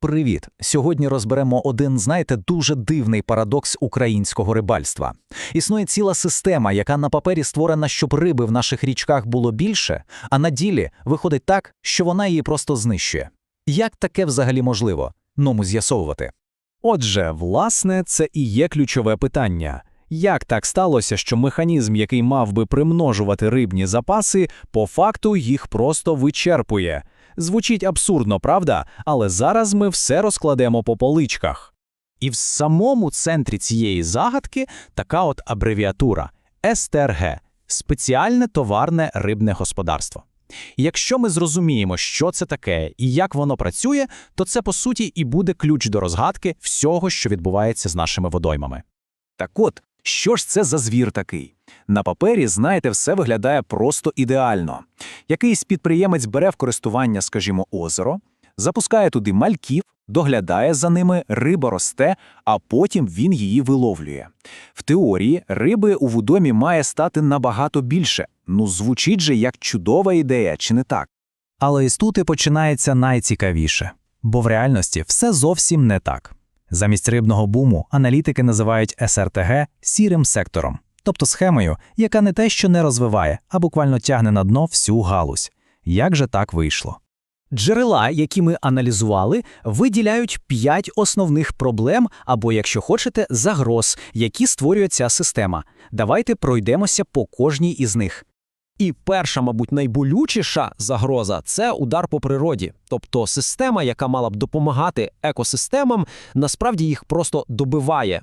Привіт! Сьогодні розберемо один, знаєте, дуже дивний парадокс українського рибальства. Існує ціла система, яка на папері створена, щоб риби в наших річках було більше, а на ділі виходить так, що вона її просто знищує. Як таке взагалі можливо? Ному з'ясовувати. Отже, власне, це і є ключове питання. Як так сталося, що механізм, який мав би примножувати рибні запаси, по факту їх просто вичерпує? Звучить абсурдно, правда? Але зараз ми все розкладемо по поличках. І в самому центрі цієї загадки така от абревіатура СТРГ – спеціальне товарне рибне господарство. Якщо ми зрозуміємо, що це таке і як воно працює, то це по суті і буде ключ до розгадки всього, що відбувається з нашими водоймами. Так от, що ж це за звір такий? На папері, знаєте, все виглядає просто ідеально. Якийсь підприємець бере в користування, скажімо, озеро, запускає туди мальків, доглядає за ними, риба росте, а потім він її виловлює. В теорії риби у водомі має стати набагато більше. Ну, звучить же як чудова ідея, чи не так? Але із тут і починається найцікавіше, бо в реальності все зовсім не так. Замість рибного буму аналітики називають СРТГ сірим сектором, тобто схемою, яка не те, що не розвиває, а буквально тягне на дно всю галузь. Як же так вийшло? Джерела, які ми аналізували, виділяють п'ять основних проблем або, якщо хочете, загроз, які створює ця система. Давайте пройдемося по кожній із них. І перша, мабуть, найболючіша загроза це удар по природі. Тобто система, яка мала б допомагати екосистемам, насправді їх просто добиває.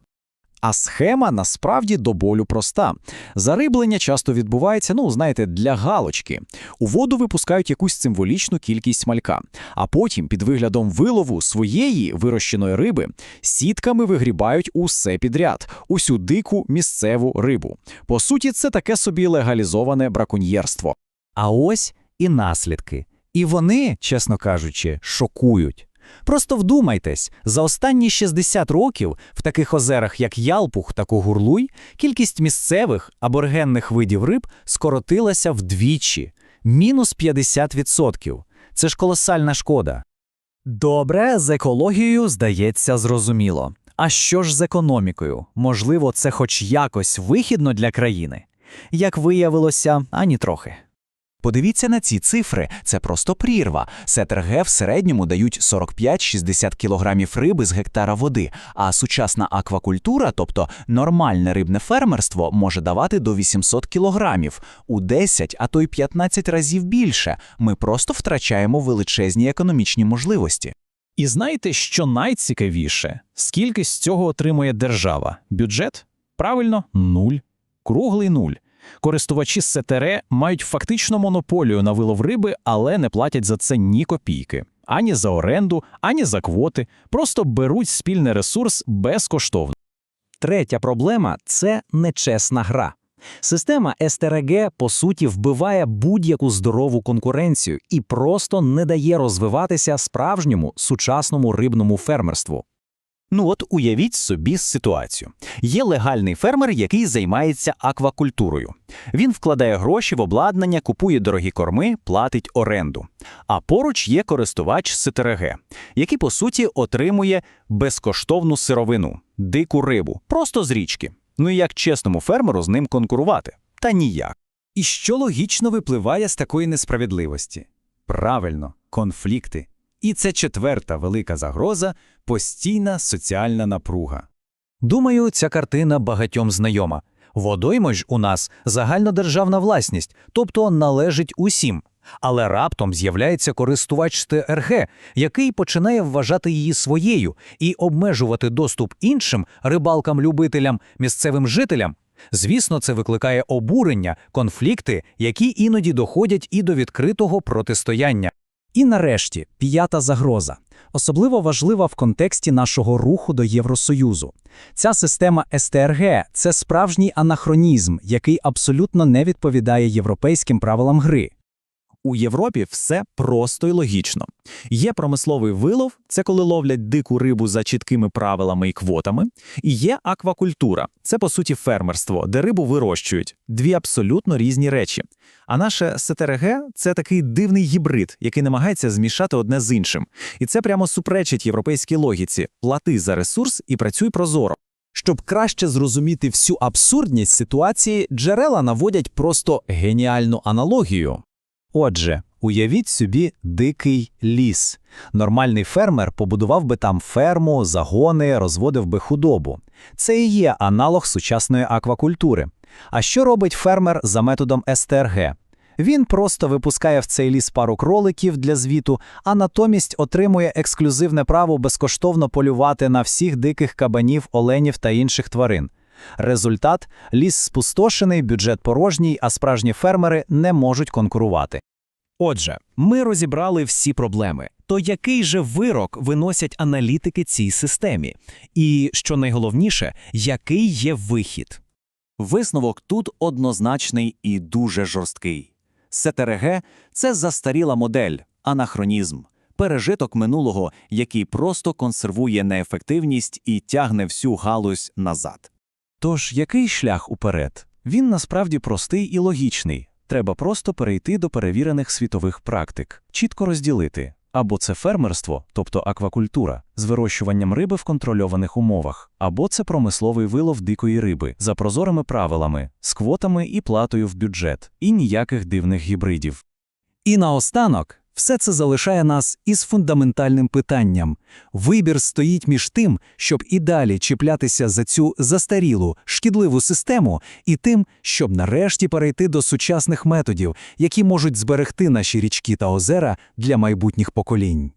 А схема насправді до болю проста. Зариблення часто відбувається, ну, знаєте, для галочки. У воду випускають якусь символічну кількість малька, а потім, під виглядом вилову своєї вирощеної риби, сітками вигрібають усе підряд, усю дику місцеву рибу. По суті, це таке собі легалізоване браконьєрство. А ось і наслідки. І вони, чесно кажучи, шокують. Просто вдумайтесь, за останні 60 років в таких озерах, як Ялпух та Кугурлуй, кількість місцевих аборигенних видів риб скоротилася вдвічі – мінус 50%. Це ж колосальна шкода. Добре, з екологією, здається, зрозуміло. А що ж з економікою? Можливо, це хоч якось вихідно для країни? Як виявилося, ані трохи. Подивіться на ці цифри, це просто прірва. СТРГ в середньому дають 45-60 кілограмів риби з гектара води, а сучасна аквакультура, тобто нормальне рибне фермерство, може давати до 800 кілограмів, у 10, а то й 15 разів більше. Ми просто втрачаємо величезні економічні можливості. І знаєте, що найцікавіше? Скільки з цього отримує держава? Бюджет? Правильно, нуль. Круглий нуль. Користувачі СТР мають фактично монополію на вилов риби, але не платять за це ні копійки. Ані за оренду, ані за квоти. Просто беруть спільний ресурс безкоштовно. Третя проблема це нечесна гра. Система СТРГ, по суті, вбиває будь-яку здорову конкуренцію і просто не дає розвиватися справжньому сучасному рибному фермерству. Ну от уявіть собі ситуацію. Є легальний фермер, який займається аквакультурою. Він вкладає гроші в обладнання, купує дорогі корми, платить оренду. А поруч є користувач СТРГ, який, по суті, отримує безкоштовну сировину, дику рибу, просто з річки. Ну і як чесному фермеру з ним конкурувати? Та ніяк. І що логічно випливає з такої несправедливості? Правильно, конфлікти. І це четверта велика загроза постійна соціальна напруга. Думаю, ця картина багатьом знайома. Водоймо ж у нас загальнодержавна власність, тобто належить усім. Але раптом з'являється користувач ТРГ, який починає вважати її своєю і обмежувати доступ іншим рибалкам-любителям, місцевим жителям. Звісно, це викликає обурення, конфлікти, які іноді доходять і до відкритого протистояння. І нарешті п'ята загроза, особливо важлива в контексті нашого руху до Євросоюзу. Ця система СТРГ це справжній анахронізм, який абсолютно не відповідає європейським правилам гри. У Європі все просто і логічно. Є промисловий вилов, це коли ловлять дику рибу за чіткими правилами і квотами. І є аквакультура, це по суті фермерство, де рибу вирощують. Дві абсолютно різні речі. А наше СТРГ – це такий дивний гібрид, який намагається змішати одне з іншим. І це прямо суперечить європейській логіці: плати за ресурс і працюй прозоро. Щоб краще зрозуміти всю абсурдність ситуації, джерела наводять просто геніальну аналогію. Отже, уявіть собі дикий ліс. Нормальний фермер побудував би там ферму, загони, розводив би худобу. Це і є аналог сучасної аквакультури. А що робить фермер за методом СТРГ? Він просто випускає в цей ліс пару кроликів для звіту, а натомість отримує ексклюзивне право безкоштовно полювати на всіх диких кабанів, оленів та інших тварин. Результат – ліс спустошений, бюджет порожній, а справжні фермери не можуть конкурувати. Отже, ми розібрали всі проблеми. То який же вирок виносять аналітики цій системі? І, що найголовніше, який є вихід? Висновок тут однозначний і дуже жорсткий. СТРГ – це застаріла модель, анахронізм, пережиток минулого, який просто консервує неефективність і тягне всю галузь назад. Тож, який шлях уперед? Він насправді простий і логічний. Треба просто перейти до перевірених світових практик, чітко розділити. Або це фермерство, тобто аквакультура, з вирощуванням риби в контрольованих умовах, або це промисловий вилов дикої риби за прозорими правилами, з квотами і платою в бюджет, і ніяких дивних гібридів. І наостанок, все це залишає нас із фундаментальним питанням. Вибір стоїть між тим, щоб і далі чіплятися за цю застарілу, шкідливу систему, і тим, щоб нарешті перейти до сучасних методів, які можуть зберегти наші річки та озера для майбутніх поколінь.